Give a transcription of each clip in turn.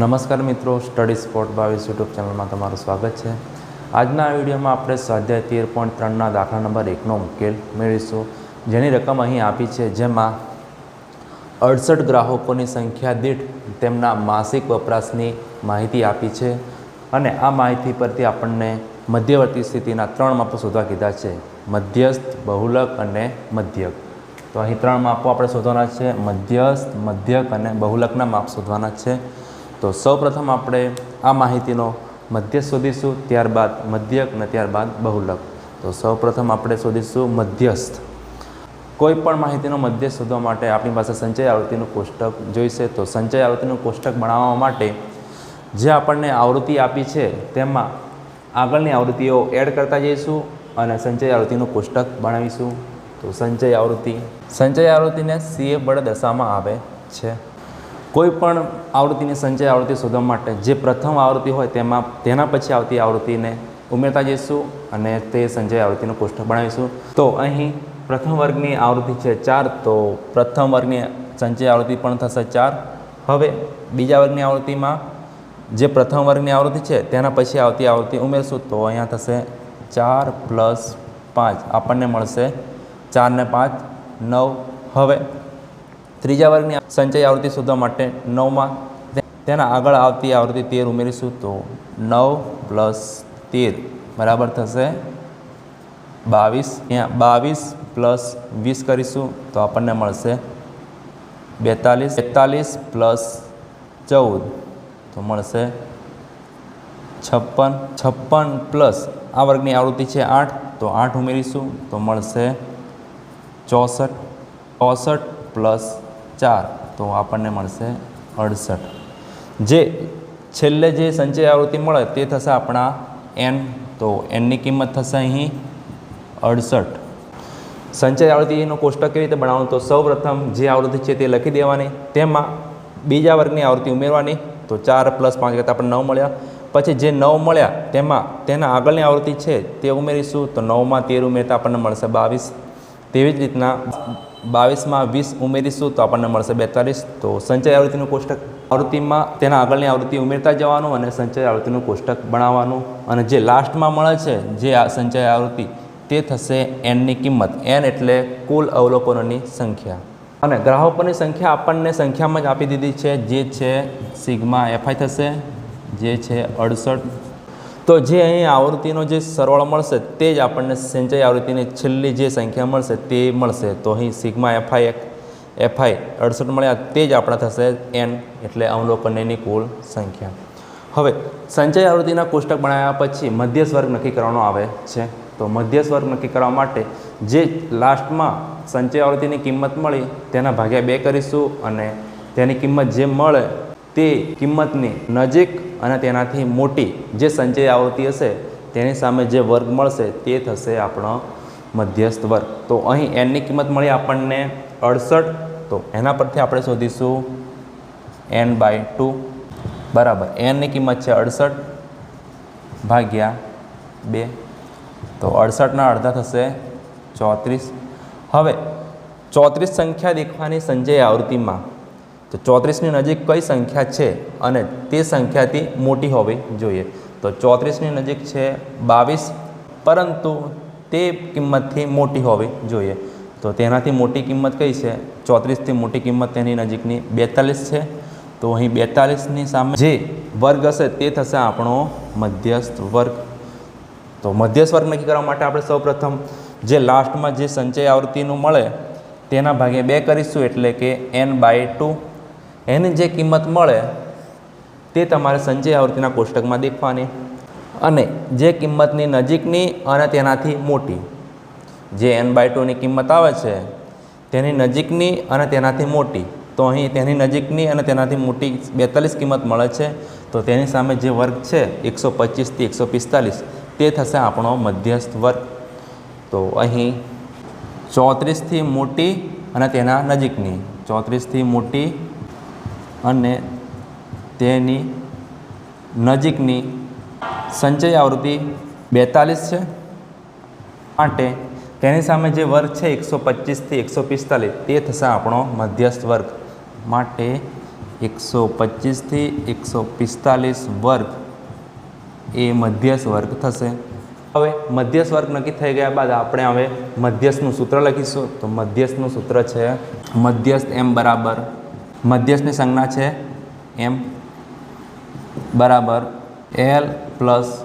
નમસ્કાર મિત્રો study sport બાવીસ યુટ્યુબ ચેનલમાં તમારું સ્વાગત છે. આજના આ વિડીયોમાં આપણે સ્વાધ્યાય તેર પોઈન્ટ ત્રણના દાખલા નંબર એકનો ઉકેલ મેળવીશું. જેની રકમ અહીં આપી છે, જેમાં અડસઠ ગ્રાહકોની સંખ્યા દીઠ તેમના માસિક વપરાશની માહિતી આપી છે અને આ માહિતી પરથી આપણને મધ્યવર્તી સ્થિતિના ત્રણ માપો શોધવા કીધા છે. મધ્યસ્થ, બહુલક અને મધ્યક. તો અહીં ત્રણ માપો આપણે શોધવાના છે. મધ્યસ્થ, મધ્યક અને બહુલકના માપ શોધવાના છે. તો સૌપ્રથમ આપણે આ માહિતીનો મધ્ય શોધીશું, ત્યારબાદ મધ્યક અને ત્યારબાદ બહુલક. તો સૌપ્રથમ આપણે શોધીશું મધ્યસ્થ. કોઈ પણ માહિતીનો મધ્ય શોધવા માટે આપણી પાસે સંચય આવૃત્તિનું કોષ્ટક જોઈશે. તો સંચય આવૃત્તિનું કોષ્ટક બનાવવા માટે જે આપણને આવૃત્તિ આપી છે, તેમાં આગળની આવૃત્તિઓ એડ કરતા જઈશું અને સંચય આવૃત્તિનું કોષ્ટક બનાવીશું. તો સંચય આવૃત્તિ. સંચય આવૃત્તિને સીએ વડે દર્શાવવામાં આવે છે. કોઈ પણ આવૃત્તિની સંચય આવૃત્તિ શોધવા માટે જે પ્રથમ આવૃત્તિ હોય તેમાં તેના પછી આવતી આવૃત્તિને ઉમેરતા જઈશું અને તે સંચય આવૃત્તિનું કોષ્ટક બનાવીશું. તો અહીં પ્રથમ વર્ગની આવૃત્તિ છે ચાર, તો પ્રથમ વર્ગની સંચય આવૃત્તિ પણ થશે ચાર. હવે બીજા વર્ગની આવૃત્તિમાં જે પ્રથમ વર્ગની આવૃત્તિ છે તેના પછી આવતી આવૃત્તિ ઉમેરશું, તો અહીંયા થશે ચાર પ્લસ પાંચ આપણને મળશે ચાર ને પાંચ, નવ. હવે ત્રીજા વર્ગની સંચય આવૃત્તિ શોધવા માટે નવમાં તેના આગળ આવતી આવૃત્તિ તેર ઉમેરીશું તો નવ પ્લસ તેર બરાબર થશે બાવીસ. અહીંયા બાવીસ પ્લસ વીસ કરીશું તો આપણને મળશે બેતાલીસ. બેતાલીસ પ્લસ ચૌદ તો મળશે છપ્પન. છપ્પન પ્લસ આ વર્ગની આવૃત્તિ છે આઠ તો આઠ ઉમેરીશું તો મળશે ચોસઠ. ચોસઠ પ્લસ ચાર, તો આપણને મળશે અડસઠ. જે છેલ્લે જે સંચય આવૃત્તિ મળે તે થશે આપણા એન, તો એનની કિંમત થશે અહીં અડસઠ. સંચય આવૃત્તિનો કોષ્ટક કેવી રીતે બનાવવાનું? તો સૌપ્રથમ જે આવૃત્તિ છે તે લખી દેવાની, તેમાં બીજા વર્ગની આવૃત્તિ ઉમેરવાની, તો ચાર પ્લસ પાંચ કરતાં આપણને નવ મળ્યા. પછી જે નવ મળ્યા, તેમાં તેના આગળની આવૃત્તિ છે તે ઉમેરીશું, તો નવમાં તેર ઉમેરતા આપણને મળશે બાવીસ. તેવી જ રીતના બાવીસમાં વીસ ઉમેરીશું તો આપણને મળશે બેતાલીસ. તો સંચય આવૃત્તિનું કોષ્ટક આવૃત્તિમાં તેના આગળની આવૃત્તિ ઉમેરતા જવાનું અને સંચય આવૃત્તિનું કોષ્ટક બનાવવાનું. અને જે લાસ્ટમાં મળે છે, જે આ સંચય આવૃત્તિ, તે થશે એનની કિંમત. એન એટલે કુલ અવલોકનોની સંખ્યા. અને ગ્રાહકોની સંખ્યા આપણને સંખ્યામાં જ આપી દીધી છે. જે છે, સિગ્મા એફઆઈ થશે, જે છે, અડસઠ તો જે અહીં આવૃત્તિનો જે સરવાળો મળશે તે જ આપણને સંચય આવૃત્તિની છેલ્લી જે સંખ્યા મળશે તે મળશે. તો અહીં સિગ્મા એફઆઈ એક, એફઆઈ અડસઠ મળ્યા તે જ આપણા થશે એન એટલે અવલોકનની કુલ સંખ્યા. હવે સંચય આવૃત્તિના કોષ્ટક બનાવ્યા પછી મધ્ય વર્ગ નક્કી કરવાનો આવે છે. તો મધ્ય વર્ગ નક્કી કરવા માટે જે લાસ્ટમાં સંચય આવૃત્તિની કિંમત મળી તેના ભાગ્યા બે કરીશું અને તેની કિંમત જે મળે તે કિંમતની નજીક અને તેનાથી મોટી જે સંચય આવૃત્તિ હશે, તેની સામે જે વર્ગ મળશે, તે થશે આપણો મધ્યસ્થ વર્ગ. તો અહીં એનની કિંમત મળી આપણને અડસઠ. તો એના પરથી આપણે શોધીશું એન બાય ટુ. બરાબર એનની કિંમત છે અડસઠ ભાગ્યા બે. તો અડસઠના અડધા થશે ચોત્રીસ. હવે, ચોત્રીસ સંખ્યા દેખવાની સંજય આવૃત્તિમાં તો ચોત્રીસની નજીક કઈ સંખ્યા છે? અને તે સંખ્યાથી મોટી હોવી જોઈએ. તો ચોત્રીસની નજીક છે બાવીસ, પરંતુ તે કિંમતથી મોટી હોવી જોઈએ. તો તેનાથી મોટી કિંમત કઈ છે? ચોત્રીસથી મોટી કિંમત તેની નજીકની બેતાલીસ છે. તો અહીં બેતાલીસની સામે જે વર્ગ હશે તે થશે આપણો મધ્યસ્થ વર્ગ. તો મધ્યસ્થ વર્ગ નક્કી કરવા માટે આપણે સૌપ્રથમ જે લાસ્ટમાં જે સંચય આવૃત્તિનું મળે, તેના ભાગે બે કરીશું એટલે કે એન બાય ટુ એની જે કિંમત મળે તે તમારે સંચય આવૃત્તિના કોષ્ટકમાં દેખવાની. અને જે કિંમતની નજીકની અને તેનાથી મોટી. જે એન બાય ટુની કિંમત આવે છે, તેની નજીકની અને તેનાથી મોટી. તો અહીં તેની નજીકની અને તેનાથી મોટી બેતાલીસ કિંમત મળે છે. તો તેની સામે જે વર્ગ છે, એકસો પચીસથી એકસો પિસ્તાલીસ, તે થશે આપણો મધ્યસ્થ વર્ગ. તો અહીં ચોત્રીસથી મોટી અને તેના નજીકની. ચોત્રીસથી મોટી અને તેની નજીકની સંચય આવૃત્તિ બેતાલીસ છે. માટે તેની સામે જે વર્ગ છે, એકસો પચીસથી એકસો પિસ્તાલીસ, તે થશે આપણો મધ્યસ્થ વર્ગ. માટે એકસો પચીસથી એકસો પિસ્તાલીસ વર્ગ એ મધ્યસ્થ વર્ગ થશે. હવે મધ્યસ્થ વર્ગ નક્કી થઈ ગયા બાદ આપણે હવે મધ્યસ્થનું સૂત્ર લખીશું. તો મધ્યસ્થનું સૂત્ર છે, મધ્યસ્થ એમ બરાબર મધ્યસ્થની સંજ્ઞા છે એમ. બરાબર. એલ પ્લસ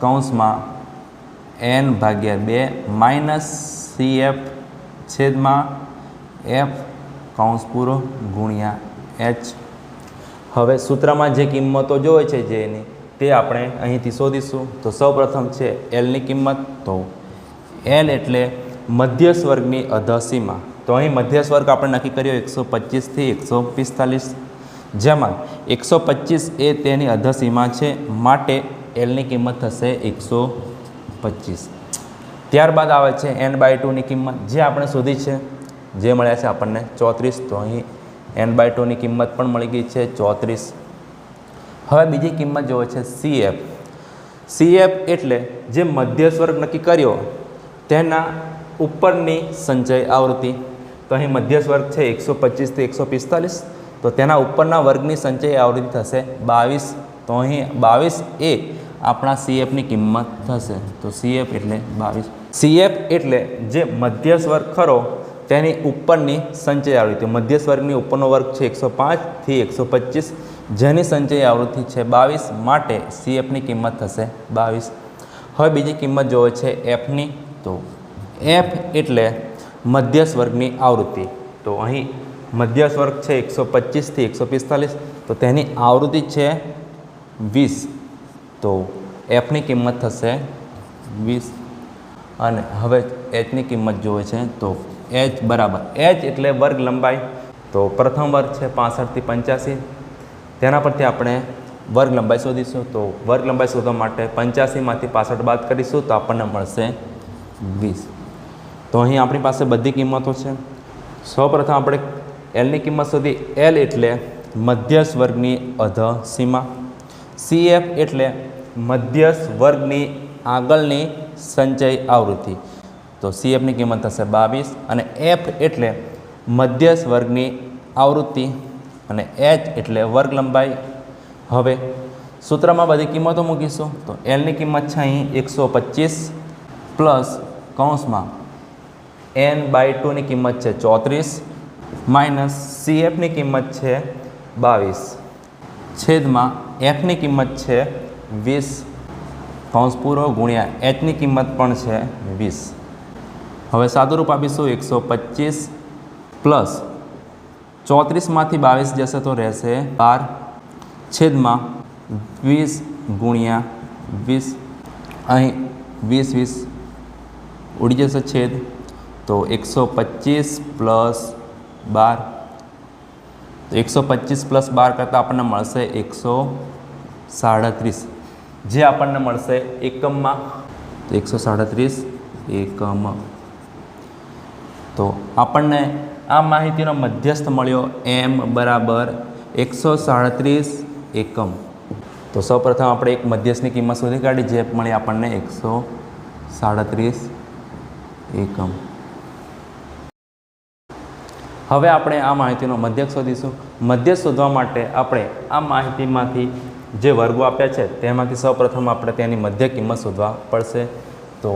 કૌંસમાં એન ભાગ્યા બે માઇનસ સી એફ છેદમાં એફ કૌંસ પૂરો ગુણ્યા એચ. હવે સૂત્રમાં જે કિંમતો જોઈએ છે જે એની તે આપણે અહીંથી શોધીશું. તો સૌપ્રથમ છે એલની કિંમત તો એલ એટલે મધ્યસ્વર્ગની અધસીમા. તો અહીં મધ્યસ્થ વર્ગ આપણે નક્કી કર્યો એકસો પચીસથી એકસો પિસ્તાલીસ. જેમાં એકસો પચીસ એ તેની અધસીમા છે, માટે એલની કિંમત થશે એકસો પચીસ. ત્યારબાદ આવે છે એન બાય ટુની કિંમત, જે આપણે શોધી છે, જે મળ્યા છે આપણને ચોત્રીસ. તો અહીં એન બાય ટુની કિંમત પણ મળી ગઈ છે ચોત્રીસ. હવે બીજી કિંમત જોવે છે સી એફ સી એફ એટલે જે મધ્યસ્વર્ગ નક્કી કર્યો, તેના ઉપરની સંચય આવૃત્તિ. તો અહીં મધ્યસ્થ વર્ગ છે એકસો પચીસથી એકસો પિસ્તાલીસ. તો તેના ઉપરના વર્ગની સંચય આવૃત્તિ થશે બાવીસ. તો અહીં બાવીસ એ આપણા સીએફની કિંમત થશે. તો સીએફ એટલે બાવીસ. સીએફ એટલે જે મધ્યસ્થ વર્ગ ખરો તેની ઉપરની સંચય આવૃત્તિ મધ્યસ્થ વર્ગની ઉપરનો વર્ગ છે એકસો પાંચથી એકસો પચીસ. જેની સંચય આવૃત્તિ છે બાવીસ માટે સીએફની કિંમત થશે બાવીસ. હવે બીજી કિંમત જોવે છે એફની તો એફ એટલે મધ્યસ્થ વર્ગની આવૃત્તિ. તો અહીં મધ્યસ્થ વર્ગ છે એકસો પચીસથી એકસો પિસ્તાલીસ, તો તેની આવૃત્તિ છે વીસ. તો એફની કિંમત થશે વીસ. અને હવે એચની કિંમત જોવે છે, તો એચ બરાબર, એચ એટલે વર્ગ લંબાઈ. તો પ્રથમ વર્ગ છે પાસઠથી પંચ્યાસી. તેના પરથી આપણે વર્ગ લંબાઈ શોધીશું. તો વર્ગ લંબાઈ શોધવા માટે પંચ્યાસીમાંથી પાસઠ બાદ કરીશું, તો આપણને મળશે વીસ. તો અહીં આપણી પાસે બધી કિંમતો છે. સૌપ્રથમ આપણે એલની કિંમત શોધી. એલ એટલે મધ્યસ્થ વર્ગની અધ સીમા સી એફ એટલે મધ્યસ્થ વર્ગની આગળની સંચય આવૃત્તિ. તો સી એફની કિંમત થશે બાવીસ અને એફ એટલે મધ્યસ્થ વર્ગની આવૃત્તિ અને એચ એટલે વર્ગ લંબાઈ. હવે સૂત્રમાં બધી કિંમતો મૂકીશું. તો એલની કિંમત છે અહીં એકસો પચીસ પ્લસ કૌંસમાં એન બાય ટુની કિંમત છે ચોત્રીસ માઇનસ સી એફની કિંમત છે બાવીસ. છેદમાં એફની કિંમત છે વીસ. કૌંસ પૂરો ગુણ્યા એચની કિંમત પણ છે વીસ. હવે સાદુરૂપ આપીશું એકસો પચીસ પ્લસ ચોત્રીસમાંથી બાવીસ જશે તો રહેશે બાર. છેદમાં વીસ ગુણ્યા વીસ. અહીં વીસ વીસ ઉડી જશે છેદ. તો એકસો પચીસ પ્લસ બાર. તો એકસો પચીસ પ્લસ બાર કરતાં આપણને મળશે એકસો સાડત્રીસ. જે આપણને મળશે એકમમાં. તો એકસો સાડત્રીસ એકમ. તો આપણને આ માહિતીનો મધ્યસ્થ મળ્યો એમ બરાબર એકસો સાડત્રીસ એકમ. તો સૌપ્રથમ આપણે એક મધ્યસ્થની કિંમત શોધી કાઢી, જે મળી આપણને એકસો સાડત્રીસ એકમ. હવે આપણે આ માહિતીનો મધ્યક શોધીશું. મધ્યક શોધવા માટે આપણે આ માહિતીમાંથી જે વર્ગો આપ્યા છે, તેમાંથી સૌપ્રથમ આપણે તેની મધ્ય કિંમત શોધવા પડશે. તો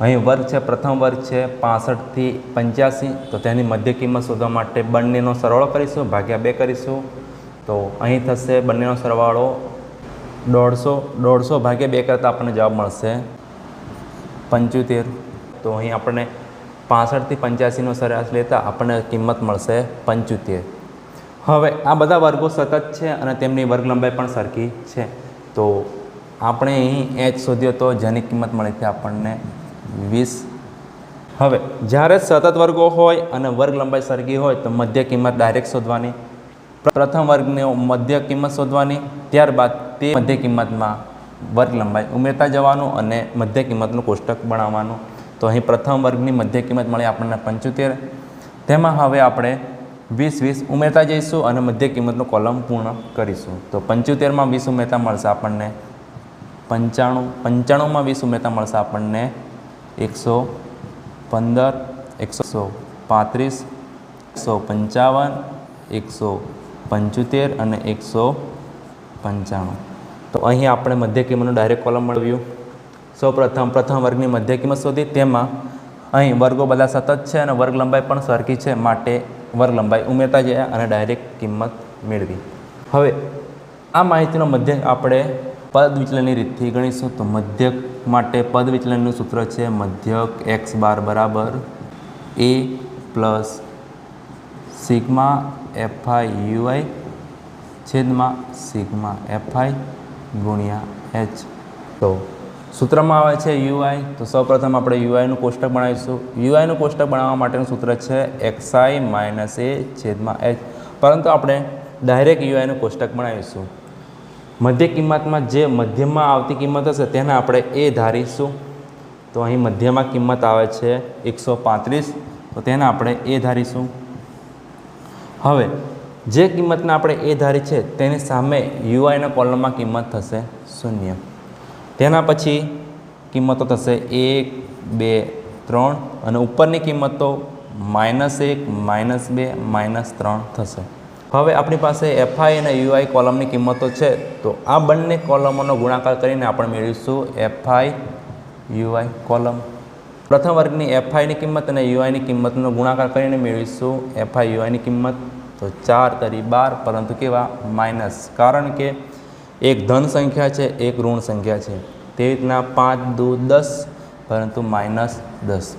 અહીં વર્ગ છે, પ્રથમ વર્ગ છે પાસઠથી પંચ્યાસી. તો તેની મધ્ય કિંમત શોધવા માટે બંનેનો સરવાળો કરીશું, ભાગ્યા બે કરીશું. તો અહીં થશે બંનેનો સરવાળો દોઢસો. દોઢસો ભાગ્યા બે કરતાં આપણને જવાબ મળશે પંચોતેર. તો અહીં આપણને પાસઠથી પંચ્યાસીનો સરેરાશ લેતા આપણને કિંમત મળશે પંચોતેર. હવે આ બધા વર્ગો સતત છે અને તેમની વર્ગ લંબાઈ પણ સરખી છે. તો આપણે અહીં એચ શોધ્યો તો જેની કિંમત મળી હતી આપણને વીસ. હવે, જ્યારે સતત વર્ગો હોય અને વર્ગ લંબાઈ સરખી હોય તો મધ્ય કિંમત ડાયરેક્ટ શોધવાની. પ્રથમ વર્ગને મધ્ય કિંમત શોધવાની, ત્યારબાદ તે મધ્ય કિંમતમાં વર્ગ લંબાઈ ઉમેરતા જવાનું અને મધ્ય કિંમતનું કોષ્ટક બનાવવાનું. તો અહીં પ્રથમ વર્ગની મધ્ય કિંમત મળી આપણને પંચોતેર. તેમાં હવે આપણે વીસ વીસ ઉમેરતા જઈશું અને મધ્ય કિંમતનું કોલમ પૂર્ણ કરીશું. તો પંચોતેરમાં વીસ ઉમેરતા મળશે આપણને પંચાણું, પંચાણુંમાં વીસ ઉમેરતા મળશે આપણને એકસો પંદર, એકસો પાંત્રીસ, એકસો પંચાવન, એકસો પંચોતેર અને એકસો પંચાણું. તો અહીં આપણે મધ્ય કિંમતનું ડાયરેક્ટ કોલમ મળવ્યું સૌ પ્રથમ પ્રથમ વર્ગની મધ્ય કિંમત શોધી તેમાં અહીં વર્ગો બધા સતત છે અને વર્ગ લંબાઈ પણ સરખી છે માટે વર્ગ લંબાઈ ઉમેરતા જયા અને ડાયરેક્ટ કિંમત મેળવી. હવે આ માહિતીનો મધ્યક આપણે પદ વિચલનની રીતથી ગણીશું. તો મધ્યક માટે પદ વિચલનનું સૂત્ર છે મધ્યક એક્સ બાર બરાબર A plus sigma F I U I છેદમાં સિગ્મા એફઆઈ ગુણ્યા એચ. તો સૂત્રમાં આવે છે યુઆઈ. તો સૌપ્રથમ આપણે યુઆઈનું કોષ્ટક બનાવીશું. યુઆઈનું કોષ્ટક બનાવવા માટેનું સૂત્ર છે એક્સઆઈ માઇનસ એ છેદમાં એચ. પરંતુ આપણે ડાયરેક્ટ યુઆઈનું કોષ્ટક બનાવીશું. મધ્ય કિંમતમાં જે મધ્યમાં આવતી કિંમત હશે તેને આપણે એ ધારીશું. તો અહીં મધ્યમાં કિંમત આવે છે એકસો પાંત્રીસ. તો તેને આપણે એ ધારીશું. હવે, જે કિંમતને આપણે એ ધારી છે તેની સામે યુઆઈના કોલમમાં કિંમત થશે શૂન્ય. તેના પછી કિંમતો થશે એક, બે, ત્રણ અને ઉપરની કિંમતો માઇનસ એક, માઇનસ બે, માઇનસ ત્રણ થશે. હવે આપણી પાસે એફઆઈ અને યુઆઈ કોલમની કિંમતો છે, તો આ બંને કોલમોનો ગુણાકાર કરીને આપણે મેળવીશું એફઆઈ યુઆઈ કોલમ. પ્રથમ વર્ગની એફઆઈની કિંમત અને યુઆઈની કિંમતનો ગુણાકાર કરીને મેળવીશું એફઆઈ યુઆઈની કિંમત, તો ચાર તરી બાર, પરંતુ કેવા? માઇનસ. કારણ કે એક ધન સંખ્યા છે, એક ઋણ સંખ્યા છે. તે રીતના પાંચ દુ દસ, પરંતુ માઇનસ દસ.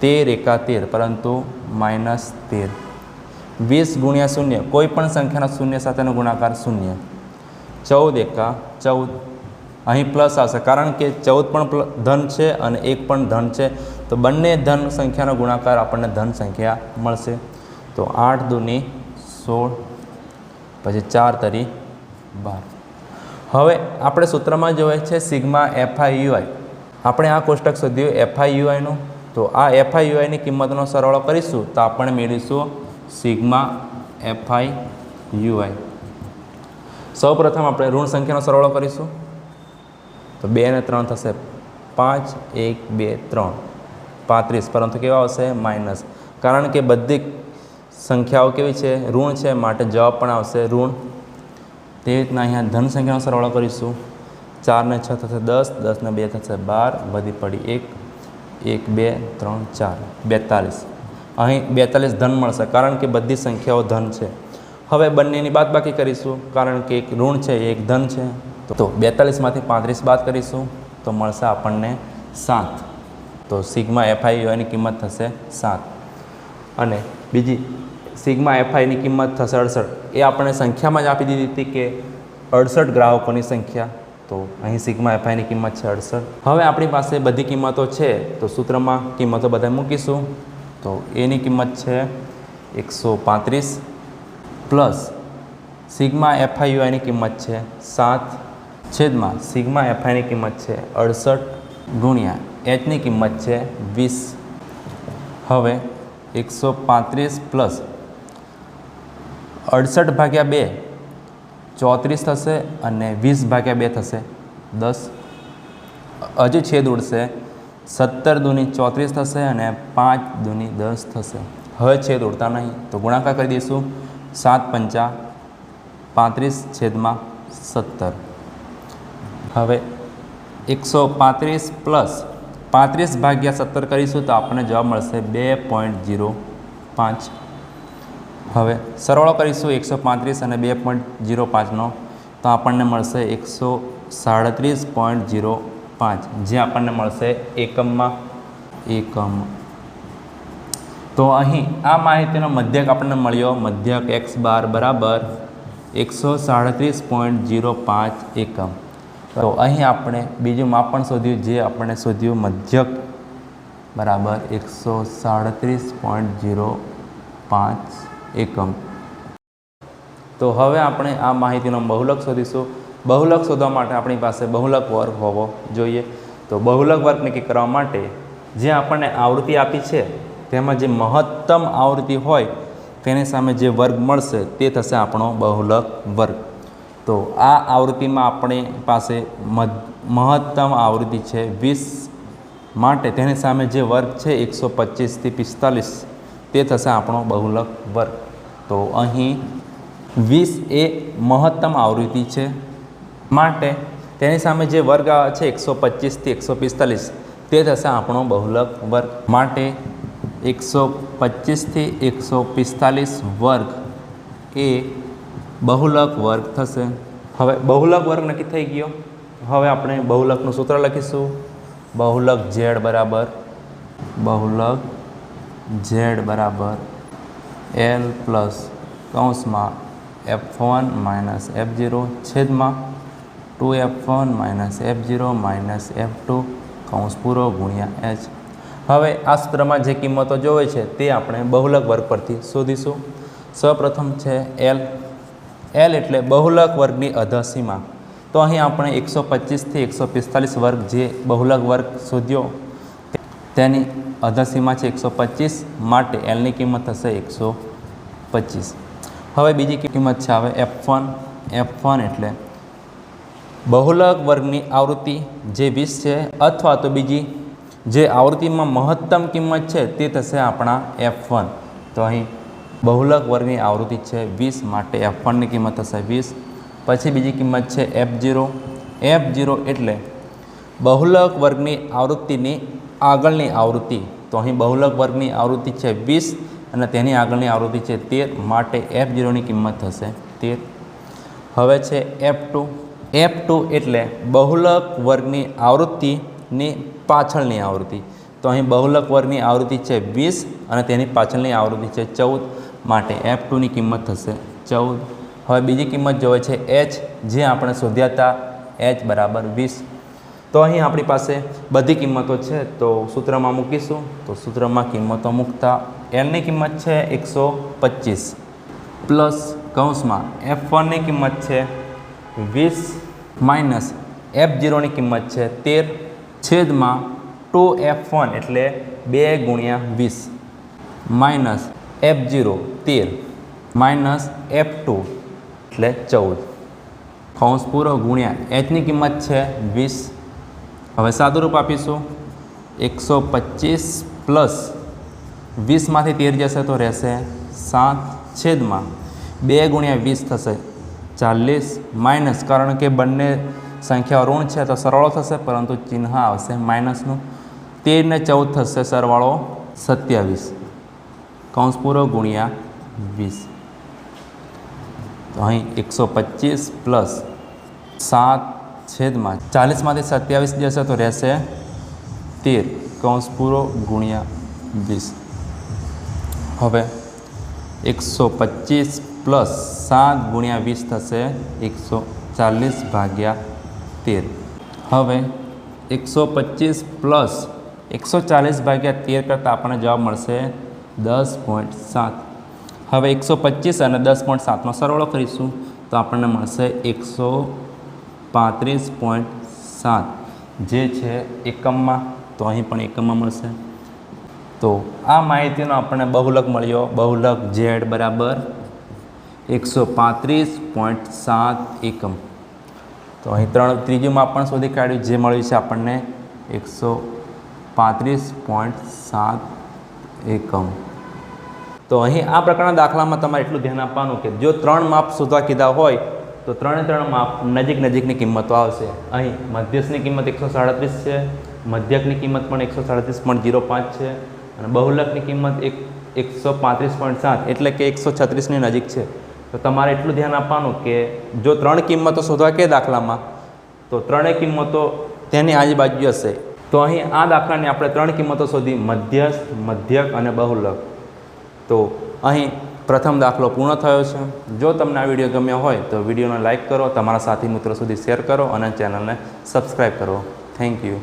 તેર એકા તેર, પરંતુ માઇનસ તેર. વીસ ગુણ્યા શૂન્ય, કોઈ પણ સંખ્યાના શૂન્ય સાથેનો ગુણાકાર શૂન્ય. ચૌદ એકા ચૌદ. અહીં પ્લસ આવશે, કારણ કે ચૌદ પણ ધન છે અને એક પણ ધન છે. તો બંને ધન સંખ્યાનો ગુણાકાર આપણને ધન સંખ્યા મળશે. તો આઠ દૂની સોળ, પછી ચાર તરી બાર. હવે આપણે સૂત્રમાં જોઈએ છે સિગ્મા એફઆઈ યુઆઈ આપણે આ કોષ્ટક શોધ્યું એફઆઈયુઆઈનું. તો આ એફઆઈયુઆઈની કિંમતનો સરવાળો કરીશું તો આપણે મેળવીશું સિગ્મા એફઆઈ યુઆઈ સૌ પ્રથમ આપણે ઋણ સંખ્યાનો સરવાળો કરીશું. તો બે અને ત્રણ થશે પાંચ, એક, બે, ત્રણ. પાંત્રીસ, પરંતુ કેવા આવશે? માઇનસ. કારણ કે બધી સંખ્યાઓ કેવી છે? ઋણ છે, માટે જવાબ પણ આવશે ઋણ તે રીતના અહીંયા ધન સંખ્યાનો સરવાળો કરીશું. ચારને છ થશે દસ દસને બે થશે બાર વધી પડી એક એક, બે, ત્રણ, ચાર, બેતાલીસ. અહીં બેતાલીસ ધન મળશે કારણ કે બધી સંખ્યાઓ ધન છે. હવે બંનેની બાદ બાકી કરીશું કારણ કે એક ઋણ છે, એક ધન છે. તો બેતાલીસમાંથી પાંત્રીસ બાદ કરીશું તો મળશે આપણને સાત. તો સિગ્મા એફઆઈ કિંમત થશે સાત. અને બીજી સિગ્મા એફઆઈની કિંમત થશે અડસઠ. એ આપણે સંખ્યામાં જ આપી દીધી હતી કે અડસઠ ગ્રાહકોની સંખ્યા. તો અહીં સિગ્મા એફઆઈની કિંમત છે અડસઠ. હવે આપણી પાસે બધી કિંમતો છે. તો સૂત્રમાં કિંમતો બધા મૂકીશું. તો એની કિંમત છે એકસો પાંત્રીસ પ્લસ સિગ્મા એફઆઈ યુઆઈની કિંમત છે સાત છેદમાં સિગ્મા એફઆઈની કિંમત છે અડસઠ ગુણ્યા એચની કિંમત છે વીસ. હવે એકસો પાંત્રીસ પ્લસ અડસઠ ભાગ્યા બે, ચોત્રીસ થશે અને વીસ ભાગ્યા બે થશે, દસ. હજુ છેદ ઉડશે, સત્તર દૂની ચોત્રીસ થશે અને પાંચ દૂની દસ થશે. હવે છેદ ઉડતા નહીં, તો ગુણાકાર કરી દઈશું. સાત પંચા, પાંત્રીસ છેદમાં સત્તર. હવે એકસો પાંત્રીસ પ્લસ પાંત્રીસ ભાગ્યા સત્તર કરીશું તો આપણને જવાબ મળશે બે પોઈન્ટ જીરો પાંચ. હવે સરવાળો કરીશું એકસો પાંત્રીસ અને બે પોઈન્ટ જીરો પાંચનો. તો આપણને મળશે એકસો સાડત્રીસ પોઈન્ટ જીરો પાંચ. જે આપણને મળશે એકમમાં. એકમ. તો અહીં આ માહિતીનો મધ્યક આપણને મળ્યો. મધ્યક એક્સ બાર બરાબર એકસો સાડત્રીસ પોઈન્ટ જીરો પાંચ એકમ. તો અહીં આપણે બીજું માપ પણ શોધ્યું. જે આપણે શોધ્યું મધ્યક બરાબર એકસો સાડત્રીસ પોઈન્ટ જીરો પાંચ. એકમ. તો હવે આપણે આ માહિતીનો બહુલક શોધીશું. બહુલક શોધવા માટે આપણી પાસે બહુલક વર્ગ હોવો જોઈએ. તો બહુલક વર્ગ નક્કી કરવા માટે જે આપણને આવૃત્તિ આપી છે, તેમાં જે મહત્તમ આવૃત્તિ હોય, તેની સામે જે વર્ગ મળશે, તે થશે આપણો બહુલક વર્ગ. તો આ આવૃત્તિમાં આપણી પાસે મહત્તમ આવૃત્તિ છે વીસ. માટે તેની સામે જે વર્ગ છે, એકસો પચીસથી પિસ્તાલીસ. તે થશે આપણો બહુલક વર્ગ. તો અહીં વીસ એ મહત્તમ આવૃત્તિ છે. માટે તેની સામે જે વર્ગ છે, એકસો પચીસથી એકસો પિસ્તાલીસ, તે થશે આપણો બહુલક વર્ગ. માટે એકસો પચીસથી એકસો પિસ્તાલીસ વર્ગ એ બહુલક વર્ગ થશે. હવે બહુલક વર્ગ નક્કી થઈ ગયો. હવે આપણે બહુલકનું સૂત્ર લખીશું. બહુલક ઝેડ બરાબર બહુલક ઝેડ બરાબર એલ પ્લસ કૌંસમાં F one minus F zero છેદમાં two F one minus F zero minus F two કૌંસ પૂરો ગુણ્યા એચ. હવે આ સૂત્રમાં જે કિંમતો જોવે છે તે આપણે બહુલક વર્ગ પરથી શોધીશું. સૌપ્રથમ છે એલ. એલ એટલે બહુલક વર્ગની અધસીમા. તો અહીં આપણે એકસો પચીસથી એકસો પિસ્તાલીસ વર્ગ જે બહુલક વર્ગ શોધ્યો તેની અધસીમા છે એકસો પચીસ, માટે એલની કિંમત થશે એકસો પચીસ. હવે બીજી કિંમત છે હવે એફ વન એફ વન એટલે બહુલક વર્ગની આવૃત્તિ જે વીસ છે, અથવા તો બીજી જે આવૃત્તિમાં મહત્તમ કિંમત છે તે થશે આપણા એફ વન તો અહીં બહુલક વર્ગની આવૃત્તિ છે વીસ, માટે એફ વનની કિંમત થશે વીસ. પછી બીજી કિંમત છે એફ ઝીરો એફ ઝીરો એટલે બહુલક વર્ગની આવૃત્તિની આગળની આવૃત્તિ. તો અહીં બહુલક વર્ગની આવૃત્તિ છે વીસ અને તેની આગળની આવૃત્તિ છે તેર. માટે એફ ઝીરોની કિંમત થશે તેર. હવે છે એફ ટુ. એફ ટુ એટલે બહુલક વર્ગની આવૃત્તિની પાછળની આવૃત્તિ. તો અહીં બહુલક વર્ગની આવૃત્તિ છે વીસ અને તેની પાછળની આવૃત્તિ છે ચૌદ. માટે એફ ટુની કિંમત થશે ચૌદ. હવે બીજી કિંમત જોવે છે એચ જે આપણે શોધ્યા હતા એચ બરાબર વીસ. તો અહીં આપણી પાસે બધી કિંમતો છે. તો સૂત્રમાં મૂકીશું. તો સૂત્રમાં કિંમતો મૂકતા એલની કિંમત છે એકસો પચીસ. પ્લસ કૌંસમાં એફ વનની કિંમત છે વીસ માઇનસ એફ ઝીરોની કિંમત છે તેર. છેદમાં ટુ એફ વન એટલે બે ગુણ્યા વીસ. માઇનસ એફ ઝીરો તેર. માઇનસ એફ ટુ એટલે ચૌદ. કૌંસ પૂરો ગુણ્યા એચની કિંમત છે વીસ. હવે સાદુરૂપ આપીશું. એકસો પચીસ પ્લસ વીસમાંથી તેર જશે તો રહેશે સાત છેદમાં બે ગુણ્યા વીસ થશે ચાલીસ માઇનસ. કારણ કે બંને સંખ્યા ઋણ છે તો સરવાળો થશે, પરંતુ ચિહ્ન આવશે માઇનસનું. તેરને ચૌદ થશે સરવાળો સત્યાવીસ. કૌંસ પૂરો ગુણ્યા વીસ. તો અહીં એકસો પચીસ પ્લસ સાત છેદમાં ચાલીસમાંથી સત્યાવીસ જશે તો રહેશે. તેર કૌંસ પૂરો ગુણ્યા વીસ. હવે એકસો પચીસ પ્લસ સાત ગુણ્યા વીસ થશે એકસો ચાલીસ ભાગ્યા તેર. હવે એકસો પચીસ પ્લસ એકસો ચાલીસ ભાગ્યા તેર કરતાં આપણને જવાબ મળશે દસ પોઈન્ટ સાત. હવે એકસો પચીસ અને દસ પોઈન્ટ સાતનો સરવાળો કરીશું તો આપણને મળશે એકસો પાંત્રીસ પોઈન્ટ સાત. જે છે એકમમાં, તો અહીં પણ એકમમાં મળશે. તો આ માહિતીનો આપણને બહુલક મળ્યો. બહુલક ઝેડ બરાબર એકસો પાંત્રીસ પોઈન્ટ સાત એકમ. તો અહીં ત્રણ ત્રીજું માપ પણ શોધી કાઢ્યું જે મળ્યું છે આપણને એકસો પાંત્રીસ પોઈન્ટ સાત એકમ. તો અહીં આ પ્રકારના દાખલામાં તમારે એટલું ધ્યાન આપવાનું કે જો ત્રણ માપ શોધવા કીધા હોય તો ત્રણે ત્રણ માપ નજીક નજીકની કિંમતો આવશે. અહીં મધ્યસ્થની કિંમત એકસો સાડત્રીસ છે, મધ્યકની કિંમત પણ એકસો સાડત્રીસ પોઈન્ટ જીરો પાંચ છે અને બહુલકની કિંમત એક એકસો પાંત્રીસ પોઈન્ટ સાત એટલે કે એકસો છત્રીસની નજીક છે. તો તમારે એટલું ધ્યાન આપવાનું કે જો ત્રણ કિંમતો શોધવા કે દાખલામાં, તો ત્રણેય કિંમતો તેની આજુબાજુ હશે. તો અહીં આ દાખલાની આપણે ત્રણ કિંમતો શોધી, મધ્યસ્થ, મધ્યક અને બહુલક. તો અહીં પ્રથમ દાખલો પૂર્ણ થયો છે. જો તમને આ વીડિયો ગમ્યો હોય તો વિડીયોને લાઇક કરો, તમારા સાથી મિત્રો સુધી શેર કરો અને ચેનલને સબસ્ક્રાઈબ કરો. Thank you.